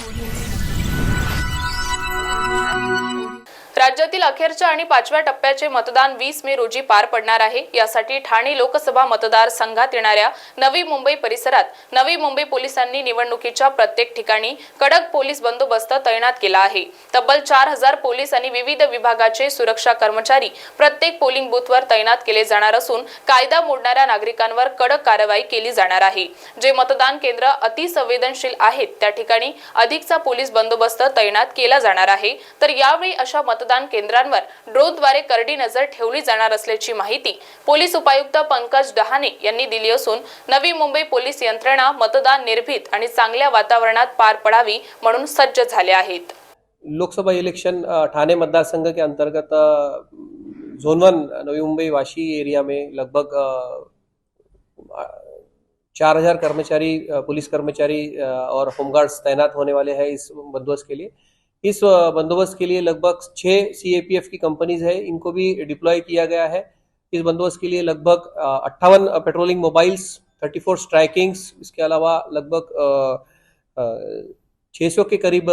Audio. राज्यातील अखेरच्या आणि पाचव्या टप्प्याचे मतदान वीस मे रोजी पार पडणार आहे. यासाठी ठाणे लोकसभा मतदारसंघात येणाऱ्या नवी मुंबई परिसरात नवी मुंबई पोलिसांनी निवडणुकीच्या प्रत्येक ठिकाणी कडक पोलीस बंदोबस्त तैनात केला आहे. तब्बल चार हजार पोलीस आणि विविध विभागाचे सुरक्षा कर्मचारी प्रत्येक पोलिंग बूथवर तैनात केले जाणार असून कायदा मोडणाऱ्या नागरिकांवर कडक कारवाई केली जाणार आहे. जे मतदान केंद्र अतिसंवेदनशील आहेत त्या ठिकाणी अधिकचा पोलीस बंदोबस्त तैनात केला जाणार आहे. तर यावेळी अशा मतदान केंद्रांवर ड्रोनद्वारे करडी नजर ठेवली जाणार असल्याची माहिती पोलीस उपायुक्त पंकज डहाणे यांनी दिली असून नवी मुंबई पोलीस यंत्रणा मतदान निर्भीत आणि चांगल्या वातावरणात पार पडावी म्हणून सज्ज झाले आहेत. लोकसभा इलेक्शन ठाणे मतदारसंघ के अंतर्गत अ, Joan one Navi Mumbai Vashi area में लगभग चार हजार कर्मचारी पुलिस कर्मचारी और होमगार्ड्स तैनात होने वाले हैं इस बंदोबस्त के लिए। इस बंदोबस्त के लिए लगभग छः सी की कंपनीज़ है इनको भी डिप्लॉय किया गया है। इस बंदोबस्त के लिए लगभग अट्ठावन patrolling mobiles thirty four strikings इसके अलावा लगभग अ, 600 के करीब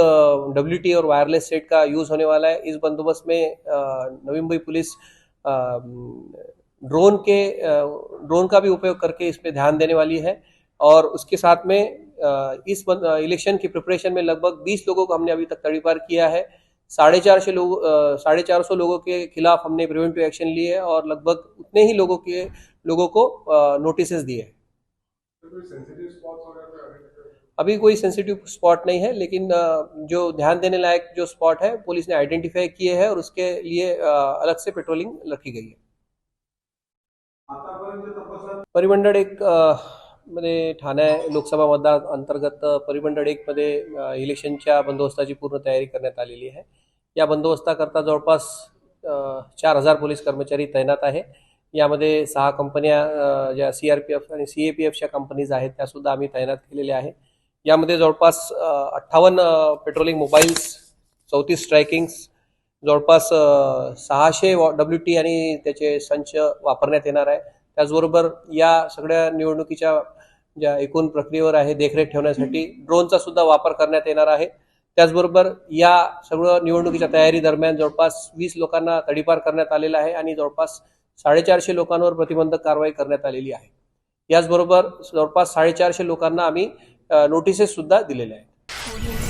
डब्ल्यू टी और वायरलेस सेट का यूज़ होने वाला है। इस बंदोबस्त में नवी मुंबई पुलिस ड्रोन के ड्रोन का भी उपयोग करके इस पे ध्यान देने वाली है। और उसके साथ में इस इलेक्शन की प्रिपरेशन में लगभग 20 लोगों को हमने अभी तक तड़ीपार किया है। साढ़े चार सौ लोग साढ़े चार सौ लोगों के खिलाफ हमने प्रिवेंटिव एक्शन लिए है और लगभग उतने ही लोगों के, लोगों को नोटिस दिए हैं। अभी कोई सेंसिटिव स्पॉट नहीं है, लेकिन जो ध्यान देने लायक जो स्पॉट है पुलिस ने आइडेंटिफाई किए हैं और उसके लिए अलग से पेट्रोलिंग रखी गई है। परिमंडल एक मध्ये ठाणे लोकसभा मतदार अंतर्गत परिमंडळ एक मध्ये इलेक्शनच्या बंदोबस्ताची पूर्ण तयारी करण्यात आलेली आहे. या बंदोबस्ताकरता जवळपास चार हजार पोलीस कर्मचारी तैनात आहे. यामध्ये सहा कंपन्या ज्या सी आर पी एफ आणि सी ए पी एफच्या कंपनीज आहेत त्यासुद्धा आम्ही तैनात केलेल्या आहे. यामध्ये जवळपास अठ्ठावन्न पेट्रोलिंग मोबाईल्स चौतीस स्ट्रायकिंग्स जवळपास सहाशे सहाशे डब्ल्यू टी आणि त्याचे संच वापरण्यात येणार आहे. त्याचबरोबर या सगळ्या निवडणुकीच्या ज्या एकूण प्रक्रियेवर आहे देखरेख ठेवण्यासाठी ड्रोनचा सुद्धा वापर करण्यात येणार आहे. त्याचबरोबर या सगळं निवडणुकीच्या तयारी दरम्यान जवळपास वीस लोकांना तडीपार करण्यात आलेला आहे आणि जवळपास साडेचारशे लोकांवर प्रतिबंधक कारवाई करण्यात आलेली आहे. याचबरोबर जवळपास साडेचारशे लोकांना आम्ही नोटिसेस सुद्धा दिलेल्या आहेत.